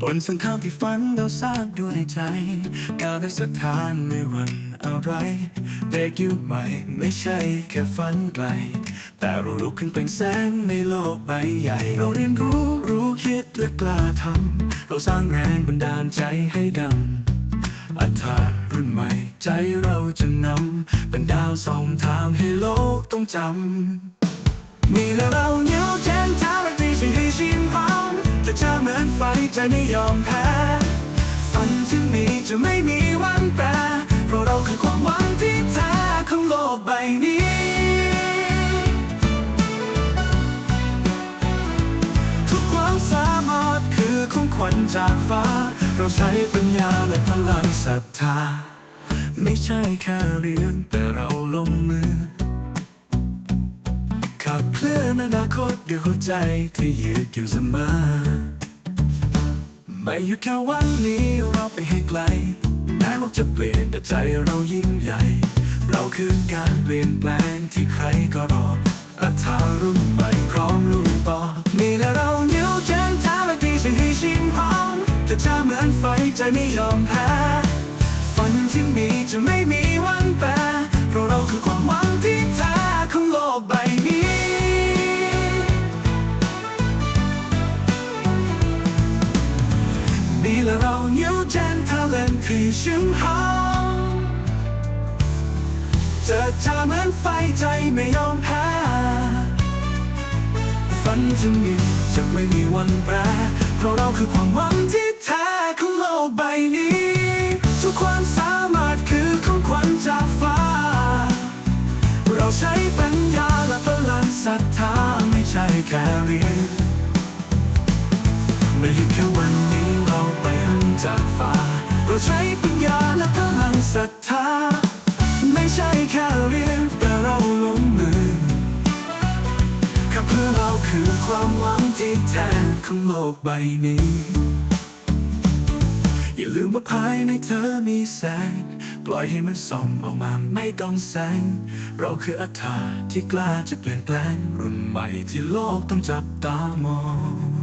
บนสังขาวที่ฝันเราสร้างด้วยในใจก้าวด้วยศรัทาไม่วันอะไรเด็กยุคใหม่ไม่ใช่แค่ฝันไกล แต่เราลุกขึ้นเป็นแสงในโลกใบใหญ่ เราเรียนรู้รู้คิดและกล้าทำเราสร้างแรงบันดาลใจให้ดังอัตรารุ่นใหม่ใจเราจะนำเป็นดาวส่องทางให้โลกต้องจำมีและเราเหนียวแจ้งท้ารักดีสิ่งให้ชิม ไฟใจไม่ยอมแพ้ ฝันที่มีจะไม่มีวันแปรเพราะเราคือความหวังที่แท้ของโลกใบนี้ ทุกความสามารถคือของขวัญจากฟ้า เราใช้ปัญญาและพลังศรัทธา ไม่ใช่แค่เรียนแต่เราลงมือขับเคลื่อนอนาคตด้วยหัวใจที่ยืดอยู่เสมอ ไม่หยุดแค่วันนี้เราไปให้ไกลแม้โลกจะเปลี่ยนแต่ใจเรายิ่งใหญ่ เราคือการเปลี่ยนแปลงที่ใครก็รออัธารุ่นใหม่พร้อมลุยต่อมีและเราเหนียวแจ้งท้าและดีสิ่งให้ชิมหอมแต่จะเหมือนไฟใจไม่ยอมแพ้ฝันที่มีจะไม่มี นี่และเรา New Gen Talent คือชิมหอมจะจาเหมือนไฟใจไม่ยอมแพ้ฝันจะมีจะไม่มีวันแปรเพราะเราคือความหวังที่แท้ของโลกใบนี้ ทุกความสามารถคือของขวัญจากฟ้า เราใช้ปัญญาและพลังศรัทธาไม่ใช่แค่เรียน ใช้ปัญญาและพลังศรัทธา ไม่ใช่แค่เรียนแต่เราลงมือข้าเพื่อเราคือความหวังที่แท้ของโลกใบนี้ อย่าลืมว่าภายในเธอมีแสง ปล่อยให้มันส่องออกมาไม่ต้องแสง เราคืออัตตาที่กล้าจะเปลี่ยนแปลงรุ่นใหม่ที่โลกต้องจับตามอง